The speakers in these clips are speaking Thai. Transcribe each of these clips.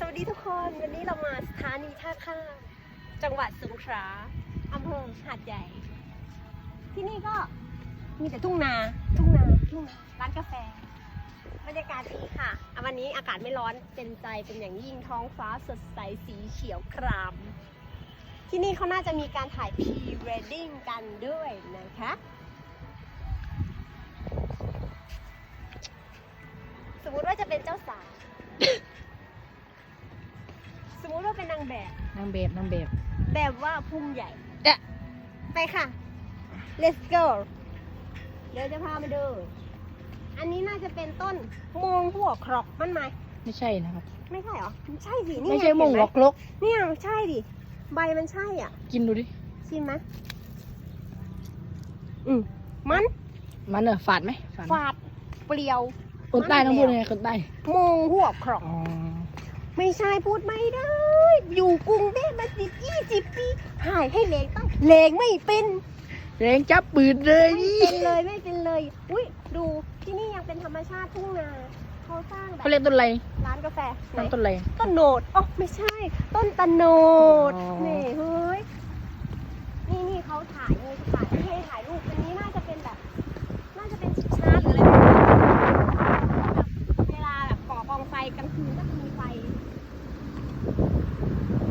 สวัสดีทุกคน วันนี้เรามาสถานีท่าข้ามจังหวัดสงขลาอำเภอหาดใหญ่ ที่นี่ก็มีแต่ทุ่งนา ทุ่งนา ทุ่งนา ร้านกาแฟ บรรยากาศดีค่ะอะ วันนี้อากาศไม่ร้อน เป็นใจเป็นอย่างยิ่งท้องฟ้าสดใสสีเขียวคราม ที่นี่เขาน่าจะมีการถ่ายพรีเวดดิ้งกันด้วยนะคะ สมมติว่าจะเป็นเจ้าสาว มมุติว่าเป็นนางแบบ นางแบบนางแบบแบบว่าพุ่งใหญ่เอ๊ะไปค่ะ let's go เดี๋ยวจะพามาดู อันนี้น่าจะเป็นต้นมงหัวครอกมันไหม ไม่ใช่นะครับ ไม่ใช่เหรอมันใช่สินี่ไม่ใช่งมงเห็นหไหลอกลกเนี่ยใช่ดิ ใบมันใช่อะ กินดูดิชิมไหมอืมมัน มันเนอะฝาดไหมฝาดไหมฝาดเปรี้ยวคนใต้ต้องพูดยังไงคนใต้มงหัวครอกอ๋อไม่ใช่พูดไม่ได้ อยู่กรุงเทพมาสิบยี่สิบปีหายให้เลงต้องเลงไม่เป็นแรงจับปืนเลยไม่นี่เป็นเลยไม่เป็นเลยอุ้ยดูที่นี่ยังเป็นธรรมชาติทุ่งนาเขาสร้างแบบเขาเรียกต้นอะไรร้านกาแฟไหนต้นต้นอะไร ต้นโหนดอ๋อไม่ใช่ ต้นตะโนดอ๋อ นี่เฮ้ยนี่นี่เขาถ่ายนี่ถ่ายไม่ให้ถ่ายรูปอันนี้น่าจะเป็นแบบ น่าจะเป็นชิงช้าหรืออะไรแบบเวลาแบบก่อกองไฟกลางคืนก็จะมีไฟ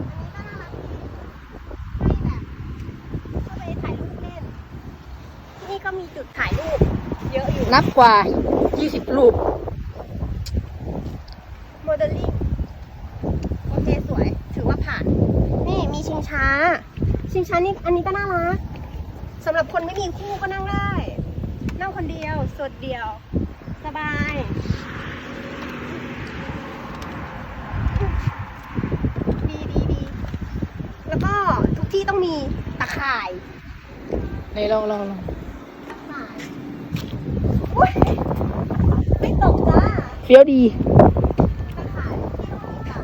อันนี้ก็น่ารักดีให้แบบเข้าไปถ่ายรูปเล่น ที่นี่ ก็มีจุดถ่ายรูปเยอะอยู่นับกว่า 20 รูป โมเดลลิ่งโอเคสวย ถือว่าผ่าน นี่มีชิงช้า ชิงช้านี่อันนี้ก็น่ารักสำหรับคนไม่มีคู่ก็นั่งได้ นั่งคนเดียวสดเดียว สบาย ดีดีดีแล้วก็ทุกที่ต้องมีตะข่ายในลองลองลองตะข่ายอุ้ย ไม่ตกจ้าเฟี้ยวดีตะข่ายที่ต้องมีแบบ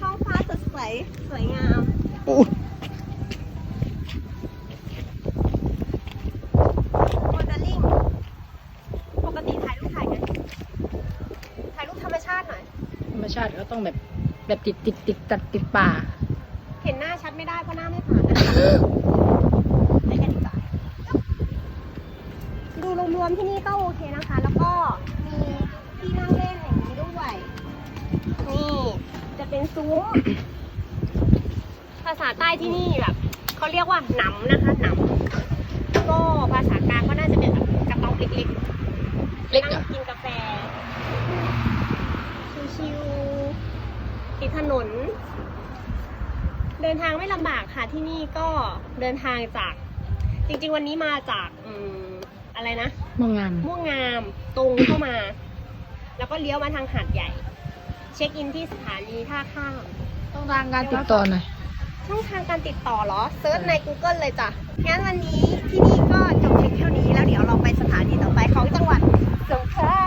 ท้องฟ้าสดใสสวยงามอู้โมเดลลิ่ง ปกติถ่ายรูปถ่ายไงถ่ายรูปธรรมชาติหน่อย ธรรมชาติก็ต้องแบบแบบติดติดติดตัดติดป่า เห็นหน้าชัดไม่ได้เพราะหน้าไม่ผ่านนะคะไปกันดีกว่า ดูรวมๆที่นี่ก็โอเคนะคะ แล้วก็มีที่นั่งเล่นอย่างนี้ด้วย นี่จะเป็นซุ้ม ภาษาใต้ที่นี่แบบเขาเรียกว่าหนำนะคะหนำก็ภาษากลางก็น่าจะเป็นแบบกระต๊อบเล็กๆเล็กนั่อะงกินกาแฟ ชิวๆติดถนน เดินทางไม่ลำบากค่ะที่นี่ก็เดินทางจาก จริงๆวันนี้มาจากอืม อะไรนะมองงามม่วงงามตรงเข้ามา แล้วก็เลี้ยวมาทางหาดใหญ่ เช็คอินที่สถานีท่าข้ามต้องทางการติดต่อหน่อยช่องทางการติดต่อเหรอเซิร์ชใน Google เลยจ้ะงั้นวันนี้ที่นี่ก็จบเพียงเท่านี้แล้วเดี๋ยวเราไปสถานีต่อไปของจังหวัดสงขลา